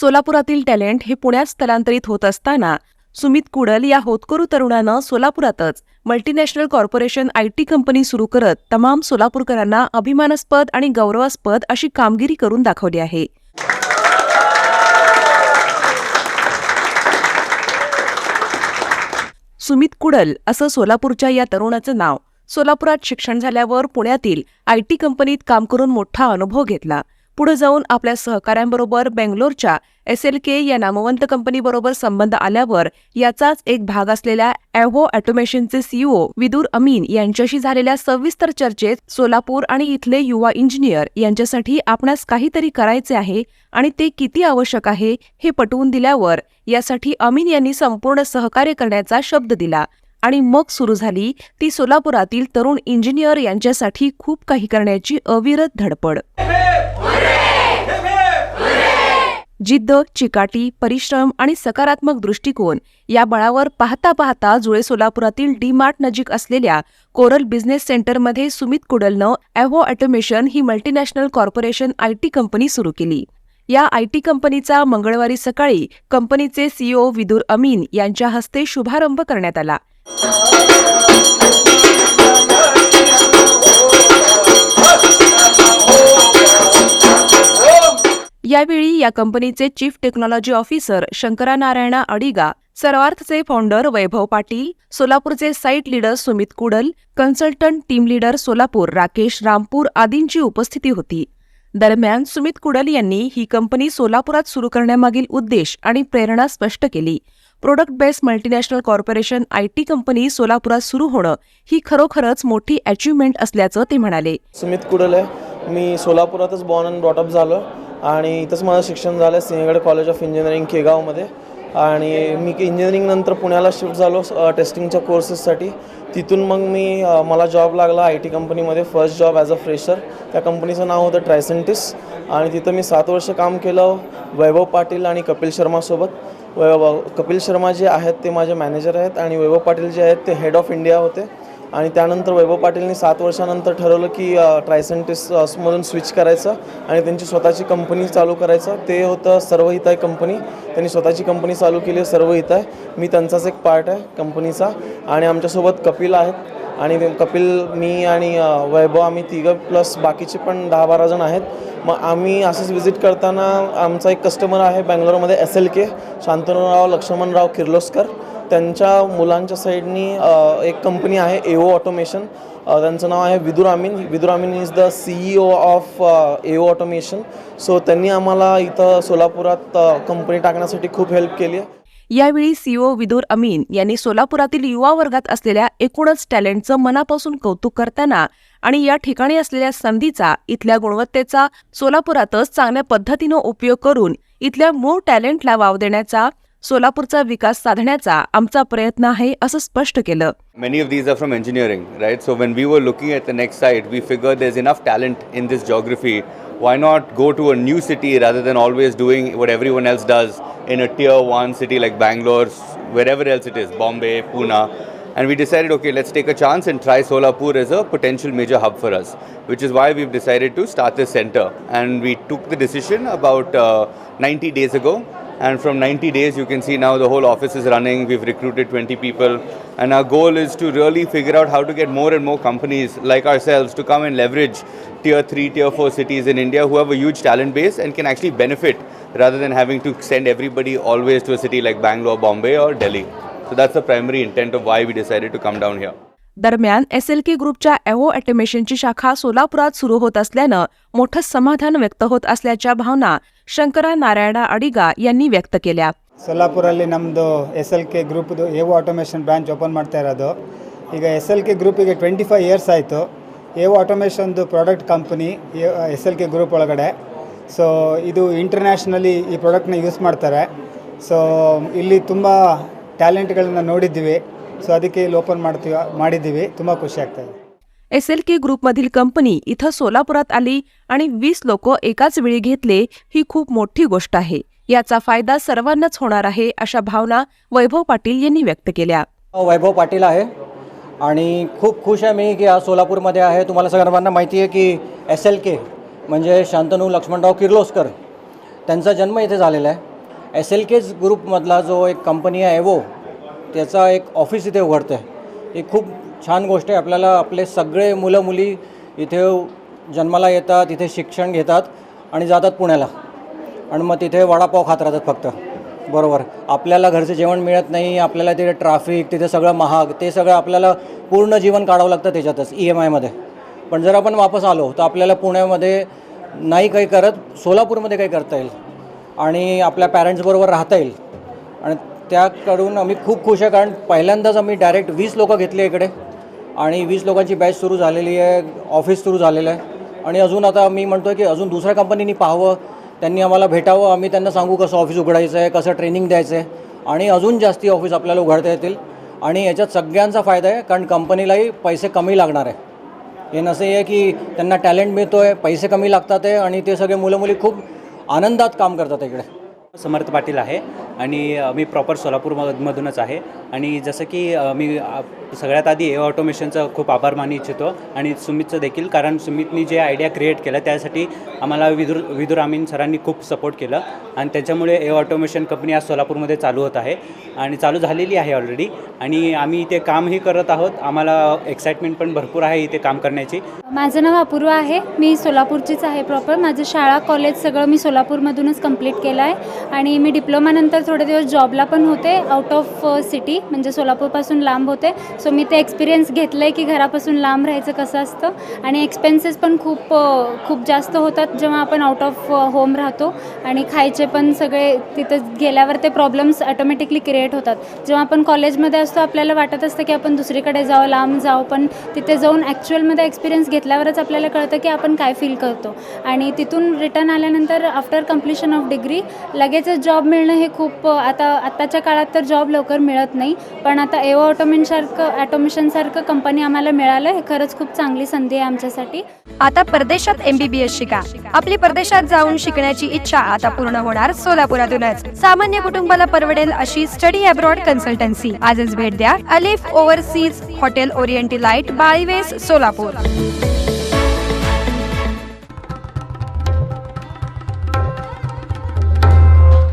सोलापुरातील talent हे पुण्यात स्थलांतरित होत असताना सुमित कुडल या होतकरू तरुणानं सोलापुरातच multinational corporation I T company सुरू करत तमाम सोलापूरकरांना अभिमानास्पद आणि गौरवास्पद अशी कामगिरी करून दाखवली आहे. सुमित कुडल असं सोलापूरच्या या तरुणाचं नाव. सोलापुरात शिक्षण झाल्यावर पुण्यातील आय टी कंपनीत काम करून मोठा अनुभव घेतला. पुढे जाऊन आपल्या सहकाऱ्यांबरोबर बेंगलोरच्या एस एल के या नामवंत कंपनीबरोबर संबंध आल्यावर याचाच एक भाग असलेल्या ॲव्हो ऑटोमेशनचे सीईओ विदूर अमीन यांच्याशी झालेल्या सविस्तर चर्चेत सोलापूर आणि इथले युवा इंजिनियर यांच्यासाठी आपणास काहीतरी करायचे आहे आणि ते किती आवश्यक आहे हे पटवून दिल्यावर यासाठी अमीन यांनी संपूर्ण सहकार्य करण्याचा शब्द दिला. आणि मग सुरू झाली ती सोलापुरातील तरुण इंजिनियर यांच्यासाठी खूप काही करण्याची अविरत धडपड. जिद्द चिकाटी परिश्रम आणि सकारात्मक दृष्टिकोन या बळावर पाहता पाहता जुळे सोलापुरातील डी मार्ट नजीक असलेल्या कोरल बिझनेस सेंटरमध्ये सुमित कुडलनं Avo automation he multinational corporation I T company सुरू केली. या आय टी कंपनीचा मंगळवारी सकाळी कंपनीचे सीईओ विदुर अमीन यांच्या हस्ते शुभारंभ करण्यात आला. यावेळी या कंपनीचे chief technology officer Shankaranarayana Adiga सर्वार्थचे founder Vaibhav Patil सोलापूरचे site leader Sumit Kudal consultant team leader Solapur Rakesh Rampur आदींची उपस्थिती होती. दरम्यान सुमित कुडल यांनी ही कंपनी सोलापुरात सुरू करण्यामागील उद्देश आणि प्रेरणा स्पष्ट केली. Product based multinational corporation I T company सोलापुरात सुरू होणं ही खरोखरच मोठी अचिव्हमेंट असल्याचं ते म्हणाले. सुमित कुडल आहे. मी सोलापुरातच बॉर्न अँड ब्रॉटअप झालो आणि इथंच माझं शिक्षण झालं सिंहगड कॉलेज ऑफ इंजिनिअरिंग केगावमध्ये आणि मी इंजिनिअरिंग नंतर पुण्याला शिफ्ट झालो टेस्टिंगच्या कोर्सेससाठी तिथून मग मी मला जॉब लागला आय टी कंपनीमध्ये first job as a fresher त्या कंपनीचं नाव होतं ट्रायसेंटिस आणि तिथं मी सात वर्ष काम केलं वैभव पाटील आणि कपिल शर्मासोबत वैभव कपिल शर्मा जे आहेत ते माझे मॅनेजर आहेत आणि वैभव पाटील जे आहेत ते हेड ऑफ इंडिया होते. आणि त्यानंतर वैभव पाटीलनी सात वर्षानंतर ठरवलं की ट्रायसेंटिसमधून स्विच करायचं आणि त्यांची स्वतःची कंपनी चालू करायचं. ते होतं सर्वहिताय कंपनी. त्यांनी स्वतःची कंपनी चालू केली आहे सर्वहिताय मी त्यांचाच एक पार्ट आहे कंपनीचा. आणि आमच्यासोबत कपिल आहेत. आणि कपिल मी आणि वैभव आम्ही तिघं प्लस बाकीचे पण दहा बारा जण आहेत. मग आम्ही असंच व्हिजिट करताना आमचा एक कस्टमर आहे बँगलोरमध्ये S L K Shantanurao Laxmanrao Kirloskar. त्यांच्या मुलांच्या साईडनी एक कंपनी आहे एओ ऑटोमेशन त्यांचं नाव आहे विदुरामीन विदुरामीन is the CEO of AO automation so त्यांनी आम्हाला इथं सोलापुरात कंपनी टाकण्यासाठी खूप हेल्प केली आहे. यावेळी सीओ विदुर अमीन यांनी सोलापुरातील युवा वर्गात असलेल्या एकूणच टॅलेंटचं मनापासून कौतुक करताना आणि या ठिकाणी असलेल्या संधीचा इथल्या गुणवत्तेचा सोलापुरातच चांगल्या पद्धतीनं उपयोग करून इथल्या मूळ टॅलेंटला वाव देण्याचा सोलापूरचा विकास साधण्याचा आमचा प्रयत्न आहे असं स्पष्ट केलं Many of these are from engineering, right? So when we were looking at the next site, we figured there's enough talent in this geography. Why not go to a new city rather than always doing what everyone else does in a tier one city like Bangalore, wherever else it is, Bombay, Pune. And we decided, okay, let's take a chance and try Solapur as a potential major hub for us, which is why we've decided to start this center. And we took the decision about uh, 90 days ago. And from 90 days, you can see now the whole office is running. We've recruited 20 people. And our goal is to really figure out how to get more and more companies like ourselves to come and leverage tier 3, tier 4 cities in India who have a huge talent base and can actually benefit rather than having to send everybody always to a city like Bangalore, Bombay, or Delhi. So that's the primary intent of why we decided to come down here. दरम्यान S L K ग्रुपच्या ॲव्हो ऑटोमेशनची शाखा सोलापुरात सुरू होत असल्यानं मोठं समाधान व्यक्त होत असल्याच्या भावना ಶಂಕರ ನಾರಾಯಣ ಅಡಿಗ यांनी ವ್ಯಕ್ತ केल्या ಸೊಲ್ಲಾಪುರಲ್ಲಿ ನಮ್ಮದು ಎಸ್ ಎಲ್ ಕೆ ಗ್ರೂಪ್ದು ಎವೋ ಆಟೋಮೇಷನ್ ಬ್ರಾಂಚ್ ಓಪನ್ ಮಾಡ್ತಾ ಇರೋದು. ಈಗ ಎಸ್ ಎಲ್ ಕೆ ಗ್ರೂಪಿಗೆ ಟ್ವೆಂಟಿ ಫೈವ್ ಇಯರ್ಸ್ ಆಯಿತು. ಎವೋ ಆಟೋಮೇಷನ್ದು product company S L K group ಒಳಗಡೆ. ಸೊ, ಇದು ಇಂಟರ್ನ್ಯಾಷನಲಿ ಈ ಪ್ರಾಡಕ್ಟ್ನ ಯೂಸ್ ಮಾಡ್ತಾರೆ. ಸೊ, ಇಲ್ಲಿ ತುಂಬ ಟ್ಯಾಲೆಂಟ್ಗಳನ್ನ ನೋಡಿದ್ದೀವಿ. ಸೊ, ಅದಕ್ಕೆ ಇಲ್ಲಿ ಓಪನ್ ಮಾಡ್ತೀವಿ, ಮಾಡಿದ್ದೀವಿ. ತುಂಬ ಖುಷಿ ಆಗ್ತಾಯಿದೆ एस एल के ग्रुपमधील कंपनी इथं सोलापुरात आली आणि वीस लोक एकाच वेळी घेतले ही खूप मोठी गोष्ट आहे. याचा फायदा सर्वांनाच होणार आहे अशा भावना वैभव पाटील यांनी व्यक्त केल्या. वैभव पाटील आहे आणि खूप खुश आहे मी की आज सोलापूरमध्ये आहे. तुम्हाला सर्वांना माहिती आहे की एस एल के म्हणजे शांतनू लक्ष्मणराव किर्लोस्कर त्यांचा जन्म इथे झालेला आहे. एस एल केज ग्रुपमधला जो एक कंपनी आहे एवो त्याचा एक ऑफिस इथे उघडतं आहे ही खूप छान गोष्ट आहे. आपल्याला आपले सगळे मुलं मुली इथे जन्माला येतात इथे शिक्षण घेतात आणि जातात पुण्याला. आणि मग तिथे वडापाव खात राहतात फक्त. बरोबर. आपल्याला घरचं जेवण मिळत नाही आपल्याला तिथे ट्रॅफिक तिथे सगळं महाग ते सगळं आपल्याला पूर्ण जीवन काढावं लागतं त्याच्यातच ई एम आयमध्ये पण जर आपण वापस आलो तर आपल्याला पुण्यामध्ये नाही काही करत सोलापूरमध्ये काही करता येईल. आणि आपल्या पॅरेंट्सबरोबर राहता येईल. आणि त्याकडून आम्ही खूप खुश आहे कारण पहिल्यांदाच आम्ही डायरेक्ट वीस लोकं घेतली इकडे. आणि वीस लोकांची बॅच सुरू झालेली आहे ऑफिस सुरू झालेलं आहे. आणि अजून आता मी म्हणतो की अजून दुसऱ्या कंपनीनी पाहावं त्यांनी आम्हाला भेटावं आम्ही त्यांना सांगू कसं ऑफिस उघडायचं आहे कसं ट्रेनिंग द्यायचं आहे. आणि अजून जास्ती ऑफिस आपल्याला उघडता येतील. आणि याच्यात सगळ्यांचा फायदा आहे कारण कंपनीलाही पैसे कमी लागणार आहे. हे नसे आहे की त्यांना टॅलेंट मिळतो आहे पैसे कमी लागतात आहे आणि ते सगळे मुलं मुली खूप आनंदात काम करतात इकडे. समर्थ पाटील आहे आणि मी प्रॉपर सोलापूरमध मधूनच आहे. आणि जसं की मी सगळ्यात आधी ए ऑटोमेशनचं खूप आभार मानू इच्छितो आणि सुमितचं देखील कारण सुमितनी जे आयडिया क्रिएट केलं त्यासाठी आम्हाला विदुर विदुर आमीन सरांनी खूप सपोर्ट केलं. आणि त्याच्यामुळे ए ऑटोमेशन कंपनी आज सोलापूरमध्ये चालू होत आहे आणि चालू झालेली आहे ऑलरेडी. आणि आम्ही इथे कामही करत आहोत. आम्हाला एक्साइटमेंट पण भरपूर आहे इथे काम करण्याची. माझं नाव अपूर्वा आहे. मी सोलापूरचीच आहे प्रॉपर. माझं शाळा कॉलेज सगळं मी सोलापूरमधूनच कंप्लीट केलं आहे. आणि मी डिप्लोमानंतर थोडे दिवस जॉबला पण होते आउट ऑफ सिटी म्हणजे सोलापूरपासून लांब होते. सो मी ते एक्सपिरियन्स घेतलं आहे की घरापासून लांब राहायचं कसं असतं. आणि एक्सपेन्सेस पण खूप uh, खूप जास्त होतात जेव्हा आपण आउट ऑफ होम राहतो. आणि खायचे पण सगळे तिथं गेल्यावर ते प्रॉब्लेम्स ऑटोमॅटिकली क्रिएट होतात. जेव्हा आपण कॉलेजमध्ये असतो आपल्याला वाटत असतं की आपण दुसरीकडे जावं लांब जावं पण तिथे जाऊन ॲक्च्युअलमध्ये एक्सपिरियन्स घेतल्यावरच आपल्याला कळतं की आपण काय फील करतो. आणि तिथून रिटर्न आल्यानंतर आफ्टर कम्प्लिशन ऑफ डिग्री लगेचच जॉब मिळणं हे खूप आता आत्ताच्या काळात तर जॉब लवकर मिळत नाही. पण आता एओ ऑटोमेशनसारखं कंपनी आम्हाला मिळालं हे खरंच खूप चांगली संधी आहे आमच्यासाठी. आता परदेशात एमबीबीएस शिका. आपली परदेशात जाऊन शिकण्याची इच्छा आता पूर्ण होणार सोलापुरातूनच. सामान्य कुटुंबाला परवडेल अशी स्टडी अब्रॉड कन्सल्टन्सी आजच भेट द्या. अलिफ ओव्हरसीज हॉटेल ओरिएंटी लाइट बाळीवेस सोलापूर.